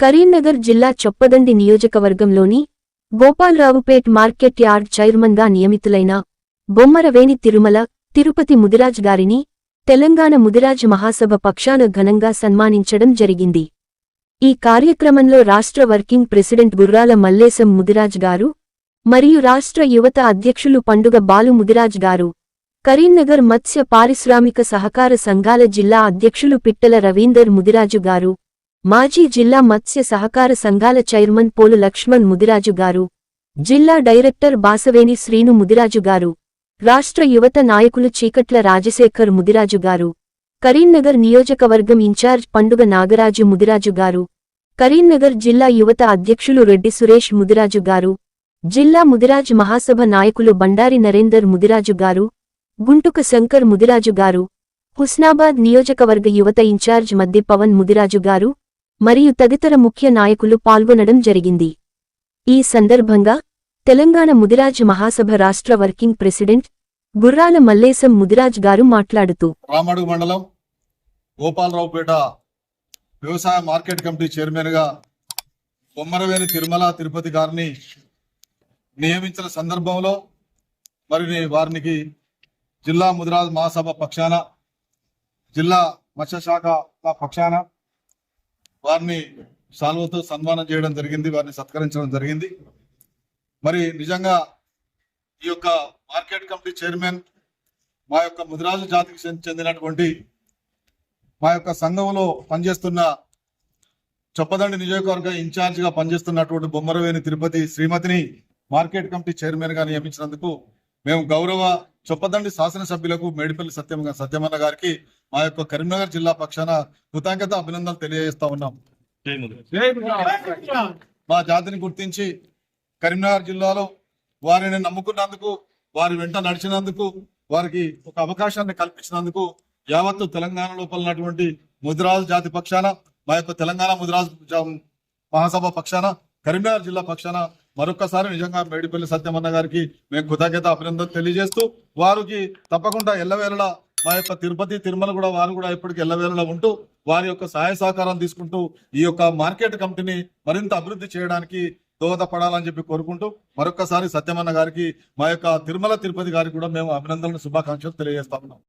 కరీంనగర్ జిల్లా చొప్పదండి నియోజకవర్గంలోని గోపాలరావుపేట్ market yard చైర్మన్గా నియమితులైన బొమ్మరవేణి తిరుమల తిరుపతి ముదిరాజ్ గారిని తెలంగాణ ముదిరాజ్ మహాసభ పక్షాన ఘనంగా సన్మానించడం జరిగింది. ఈ కార్యక్రమంలో రాష్ట్ర వర్కింగ్ ప్రెసిడెంట్ గుర్రాల మల్లేశం ముదిరాజ్ గారు మరియు రాష్ట్ర యువత అధ్యక్షులు పండుగ బాలు ముదిరాజ్ గారు కరీంనగర్ మత్స్య పారిశ్రామిక సహకార సంఘాల జిల్లా అధ్యక్షులు పిట్టల రవీందర్ ముదిరాజు గారు మాజీ జిల్లా మత్స్య సహకార సంఘాల చైర్మన్ పోలు లక్ష్మణ్ ముదిరాజు గారు జిల్లా డైరెక్టర్ బాసవేని శ్రీను ముదిరాజు గారు రాష్ట్ర యువత నాయకులు చీకట్ల రాజశేఖర్ ముదిరాజు గారు కరీంనగర్ నియోజకవర్గం ఇన్ఛార్జ్ పండుగ నాగరాజు ముదిరాజు గారు కరీంనగర్ జిల్లా యువత అధ్యక్షులు రెడ్డి సురేష్ ముదిరాజు గారు జిల్లా ముదిరాజ్ మహాసభ నాయకులు బండారి నరేందర్ ముదిరాజు గారు గుంటుక శంకర్ ముదిరాజు గారు హుస్నాబాద్ నియోజకవర్గ యువత ఇన్ఛార్జ్ మద్ది పవన్ ముదిరాజు గారు మరియు తదితర ముఖ్య నాయకులు పాల్గొనడం జరిగింది. ఈ సందర్భంగా తెలంగాణ ముదిరాజ్ మహాసభ రాష్ట్ర వర్కింగ్ ప్రెసిడెంట్ గుర్రాల మల్లేశం ముదిరాజ్ గారు మాట్లాడుతూ రామడుగు మండలం గోపాలరావుపేట వ్యవసాయ మార్కెట్ కమిటీ చైర్మన్గా బొమ్మరవేణి తిరుమల తిరుపతి గారిని నియమించిన సందర్భంలో మరి వారికి జిల్లా ముదిరాజ్ మహాసభ పక్షాన జిల్లా మత్స్యశాఖ పక్షాన వారిని సాల్వతో సన్మానం చేయడం జరిగింది వారిని సత్కరించడం జరిగింది. మరి నిజంగా ఈ యొక్క మార్కెట్ కమిటీ చైర్మన్ మా యొక్క ముదిరాజు జాతికి చెంది- చెందినటువంటి మా యొక్క సంఘంలో పనిచేస్తున్న చొప్పదండి నియోజకవర్గ ఇన్ఛార్జిగా పనిచేస్తున్నటువంటి బొమ్మరవేణి తిరుపతి శ్రీమతిని మార్కెట్ కమిటీ చైర్మన్గా నియమించినందుకు మేము గౌరవ చొప్పదండి శాసనసభ్యులకు మేడిపల్లి సత్యం సత్యమన్న గారికి మా యొక్క కరీంనగర్ జిల్లా పక్షాన కృతజ్ఞత అభినందనలు తెలియజేస్తా ఉన్నాం. మా జాతిని గుర్తించి కరీంనగర్ జిల్లాలో వారిని నమ్ముకున్నందుకు వారి వెంట నడిచినందుకు వారికి ఒక అవకాశాన్ని కల్పించినందుకు యావత్తు తెలంగాణ లోపల ఉన్నటువంటి ముదిరాజు జాతి పక్షాన మా యొక్క తెలంగాణ ముదిరాజు జా- మహాసభ పక్షాన కరీంనగర్ జిల్లా పక్షాన మరొకసారి నిజంగా మేడిపల్లి సత్యమన్న గారికి మేము కృతజ్ఞత అభినందన తెలియజేస్తూ వారికి తప్పకుండా ఎల్లవేళలా మా యొక్క తిరుపతి తిరుమల కూడా వారు కూడా ఇప్పటికి ఎల్లవేళలా ఉంటూ వారి యొక్క సహాయ సహకారం తీసుకుంటూ ఈ యొక్క మార్కెట్ కమిటీని మరింత అభివృద్ధి చేయడానికి దోహదపడాలని చెప్పి కోరుకుంటూ మరొకసారి సత్యమన్న గారికి మా యొక్క తిరుమల తిరుపతి గారికి కూడా మేము అభినందనలు శుభాకాంక్షలు తెలియజేస్తా ఉన్నాం.